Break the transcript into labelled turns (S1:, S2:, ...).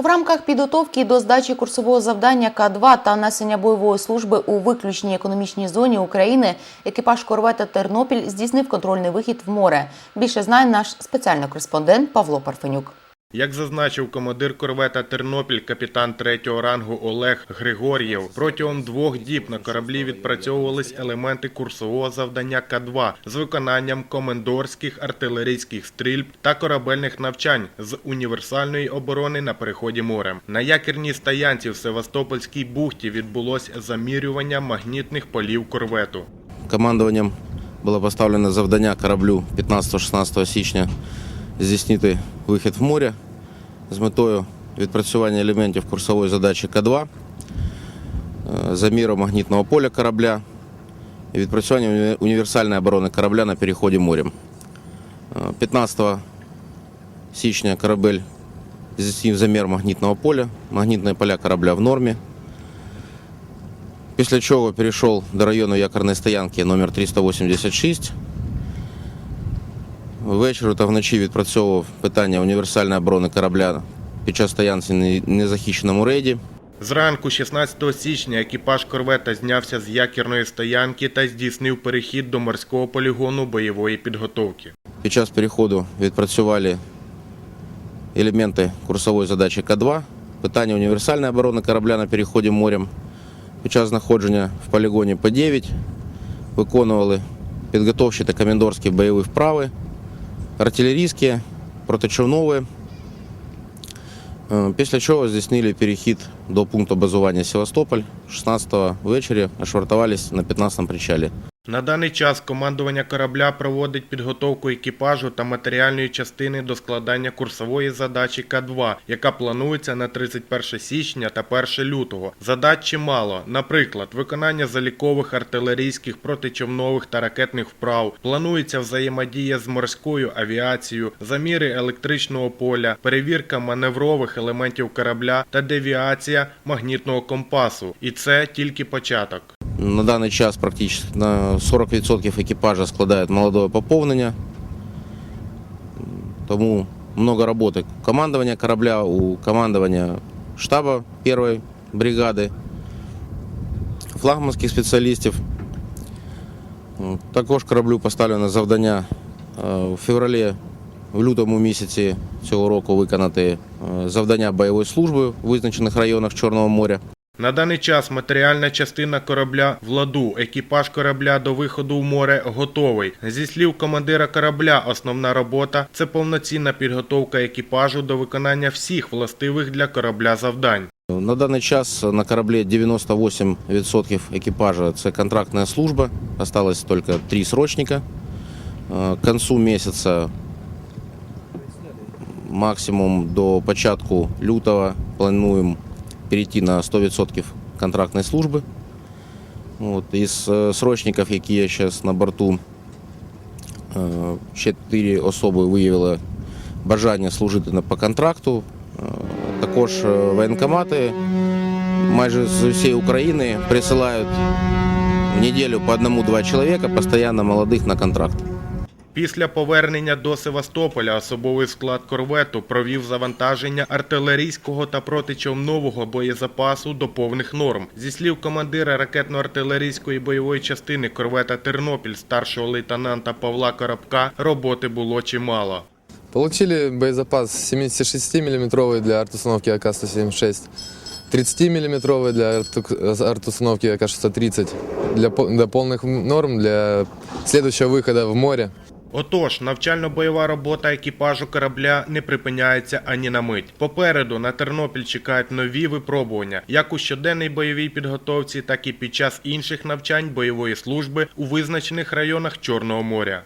S1: В рамках підготовки до здачі курсового завдання К-2 та несення бойової служби у виключній економічній зоні України екіпаж корвета Тернопіль здійснив контрольний вихід в море. Більше знає наш спеціальний кореспондент Павло Парфенюк.
S2: Як зазначив командир корвета Тернопіль, капітан третього рангу Олег Григор'єв, протягом двох діб на кораблі відпрацьовувались елементи курсового завдання К-2 з виконанням комендорських артилерійських стрільб та корабельних навчань з універсальної оборони на переході морем. На якірній стоянці в Севастопольській бухті відбулось замірювання магнітних полів корвету.
S3: Командуванням було поставлено завдання кораблю 15-16 січня здійснити вихід в море з метою відпрацювання елементів курсової задачі К-2, е, заміру магнітного поля корабля і відпрацювання уні- універсальної оборони корабля на переході морем. Е, 15 січня корабель здійснив замір магнітного поля. Магнітні поля корабля в нормі. Після чого перейшов до району якорної стоянки номер 386. Ввечері та вночі відпрацьовував питання універсальної оборони корабля під час стоянці на незахищеному рейді.
S2: Зранку 16 січня екіпаж корвета знявся з якірної стоянки та здійснив перехід до морського полігону бойової підготовки.
S3: Під час переходу відпрацювали елементи курсової задачі К-2, питання універсальної оборони корабля на переході морем. Під час знаходження в полігоні П-9 виконували підготовчі та комендорські бойові вправи, артилерійські, протичовнові. Е, Після чого здійснили перехід до пункту базування Севастополь. 16 го ввечері ошвартувались на 15 причалі.
S2: На даний час командування корабля проводить підготовку екіпажу та матеріальної частини до складання курсової задачі К-2, яка планується на 31 січня та 1 лютого. Задач чимало, наприклад, виконання залікових артилерійських, протичовнових та ракетних вправ. Планується взаємодія з морською авіацією, заміри електричного поля, перевірка маневрових елементів корабля та девіація магнітного компасу. І це тільки початок.
S3: На даний час практично на 40% екіпажа складає молодое поповнення. Тому много роботи у командування корабля, у командування штабу першої бригади, флагманських спеціалістів. Також кораблю поставлено завдання е, в февралі, в лютому місяці цього року виконати е, завдання бойової служби в визначених районах Чорного моря.
S2: На даний час матеріальна частина корабля в ладу. Екіпаж корабля до виходу в море готовий. Зі слів командира корабля, основна робота це повноцінна підготовка екіпажу до виконання всіх властивих для корабля завдань.
S3: На даний час на кораблі 98% екіпажа це контрактна служба. Осталось тільки три срочника. Е, К концу місяця, максимум до початку лютого, плануємо перейти на 100% контрактної служби. От, із е, срочників, які є зараз на борту, е, чотири особи виявили бажання служити по контракту. Е, Також воєнкомати майже з усієї України присилають в неділю по одному-два чоловіка, постійно молодих на контракт.
S2: Після повернення до Севастополя особовий склад корвету провів завантаження артилерійського та протичовнового боєзапасу до повних норм. Зі слів командира ракетно-артилерійської бойової частини корвета Тернопіль старшого лейтенанта Павла Коробка роботи було чимало.
S4: Получили боезапас 76-мм для артустановки АК-176, 30-мм для арту- артустановки АК-630 для, для полных норм для следующего выхода в море.
S2: Отож, навчально-бойова робота екіпажу корабля не припиняється ані на мить. Попереду на Тернопіль чекають нові випробування, як у щоденній бойовій підготовці, так і під час інших навчань бойової служби у визначених районах Чорного моря.